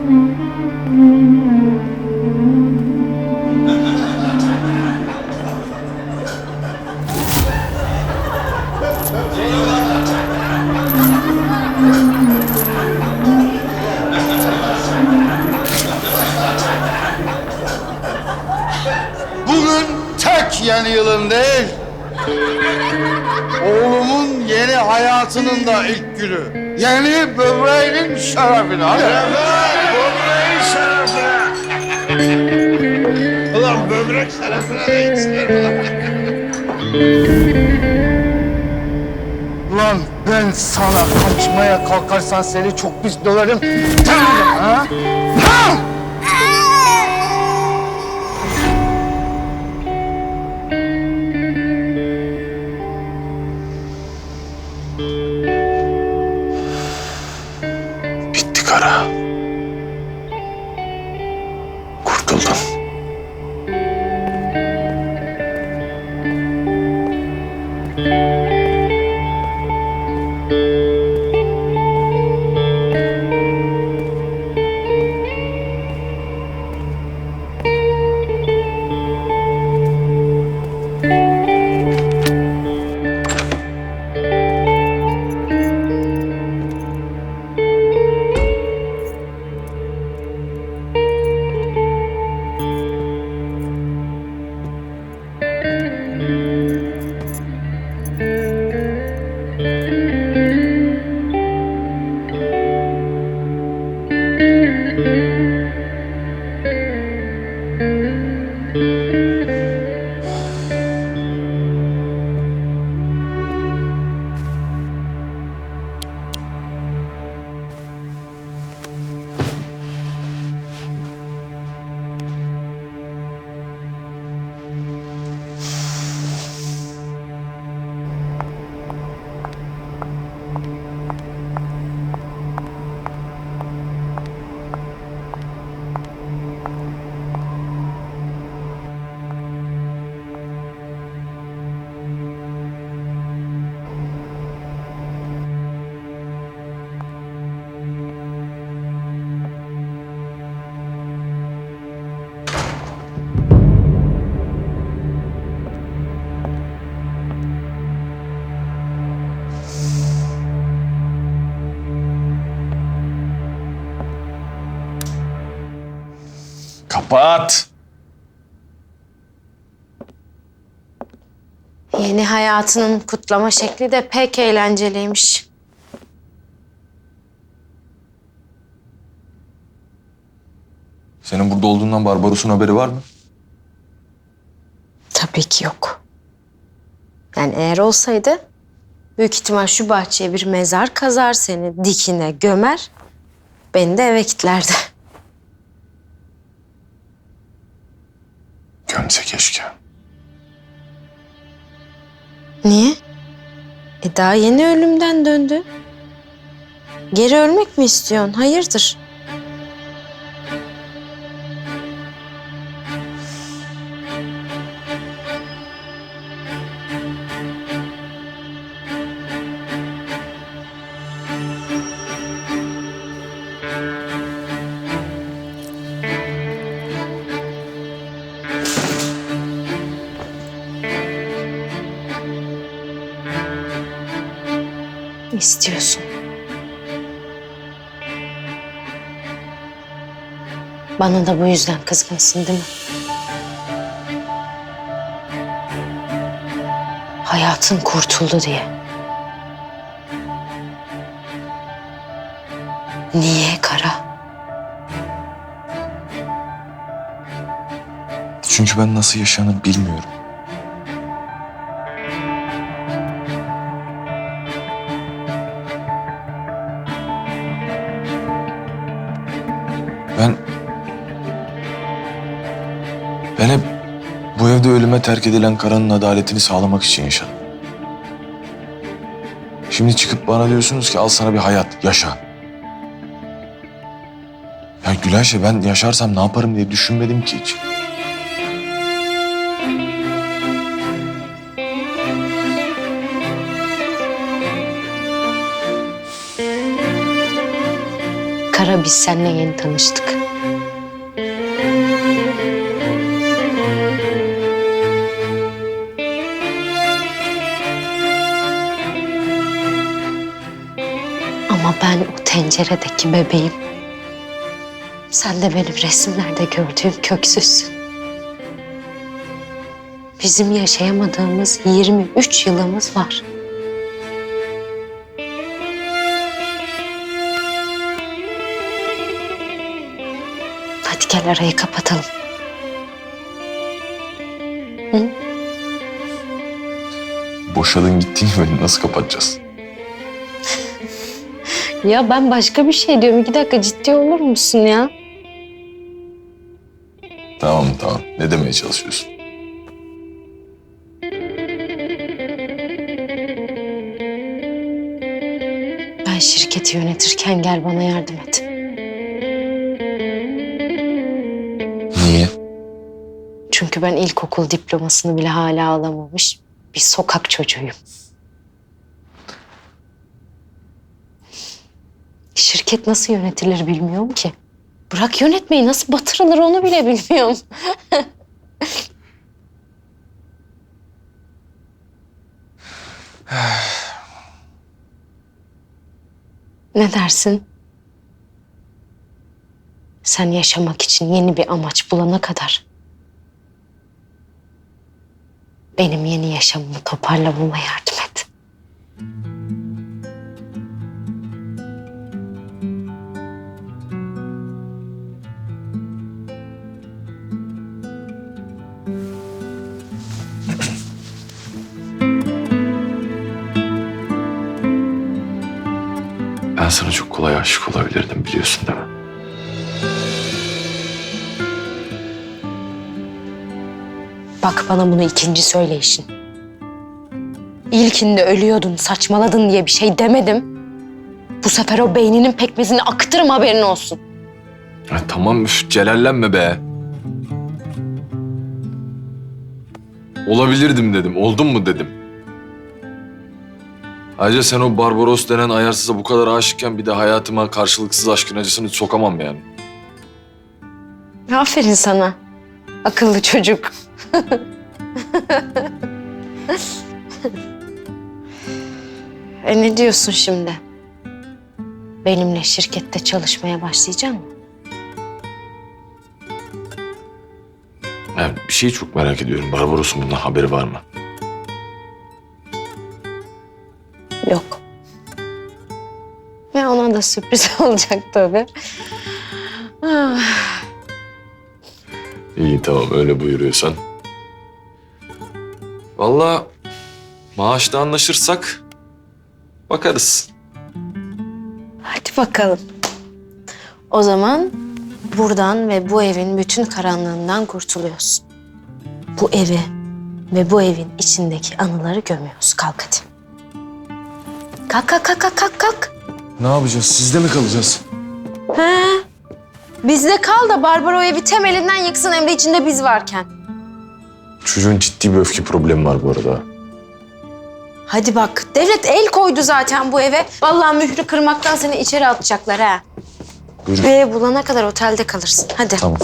Bugün tek yeni yılın değil, oğlumun yeni hayatının da ilk günü. Yeni böbreğinin şerefine. Hadi. Ulan böbrek şerefine ne isterim Lan ben sana kaçmaya kalkarsan seni çok pis döverim. Ha? Kapat. Yeni hayatının kutlama şekli de pek eğlenceliymiş. Senin burada olduğundan Barbaros'un haberi var mı? Tabii ki yok. Yani eğer olsaydı büyük ihtimal şu bahçeye bir mezar kazar seni dikine gömer. Beni de eve kilitlerdi. Gömse keşke. Niye? E daha yeni ölümden döndü. Geri ölmek mi istiyorsun? Hayırdır? İstiyorsun. Bana da bu yüzden kızgınsın değil mi? Hayatın kurtuldu diye. Niye Kara? Çünkü ben nasıl yaşanır bilmiyorum. Ben hep bu evde ölüme terk edilen karanın adaletini sağlamak için yaşadım. Şimdi çıkıp bana diyorsunuz ki al sana bir hayat, yaşa. Ya Gülayşe ben yaşarsam ne yaparım diye düşünmedim ki hiç. Kara biz seninle yeni tanıştık. Ben o tenceredeki bebeğim. Sen de benim resimlerde gördüğüm köksüzsün. Bizim yaşayamadığımız 23 yılımız var. Hadi gel arayı kapatalım. Boşadın gittin beni nasıl kapatacağız? Ya ben başka bir şey diyorum. İki dakika ciddi olur musun ya? Tamam tamam. Ne demeye çalışıyorsun? Ben şirketi yönetirken gel bana yardım et. Niye? Çünkü ben ilkokul diplomasını bile hala alamamış bir sokak çocuğuyum. Şirket nasıl yönetilir bilmiyorum ki. Bırak yönetmeyi nasıl batırılır onu bile bilmiyorum. ne dersin? Sen yaşamak için yeni bir amaç bulana kadar benim yeni yaşamımı toparlamama yardım et. Sana çok kolay aşık olabilirdim biliyorsun değil mi? Bak bana bunu ikinci söyleyişin. İlkinde ölüyordun, saçmaladın diye bir şey demedim. Bu sefer o beyninin pekmezini akıtırım haberin olsun. Ya tamam üf, celallenme be. Olabilirdim dedim. Oldum mu dedim. Ayrıca sen o Barbaros denen ayarsıza bu kadar aşıkken bir de hayatıma karşılıksız aşkın acısını sokamam yani. Aferin sana. Akıllı çocuk. e ne diyorsun şimdi? Benimle şirkette çalışmaya başlayacak mısın? Ya bir şeyi çok merak ediyorum. Barbaros'un bundan haberi var mı? Yok. Ve ona da sürpriz olacak tabii. İyi tamam öyle buyuruyorsan. Vallahi maaşta anlaşırsak bakarız. Hadi bakalım. O zaman buradan ve bu evin bütün karanlığından kurtuluyorsun. Bu evi ve bu evin içindeki anıları gömüyoruz. Kalk hadi. Kalk kalk kalk kalk kalk kalk. Ne yapacağız? Sizde mi kalacağız? He. Bizde kal da Barbara o evi temelinden yıksın hem de içinde biz varken. Çocuğun ciddi bir öfke problemi var bu arada. Hadi bak devlet el koydu zaten bu eve. Vallahi mührü kırmaktan seni içeri atacaklar ha. Buyurun. Bir ev bulana kadar otelde kalırsın. Hadi. Tamam.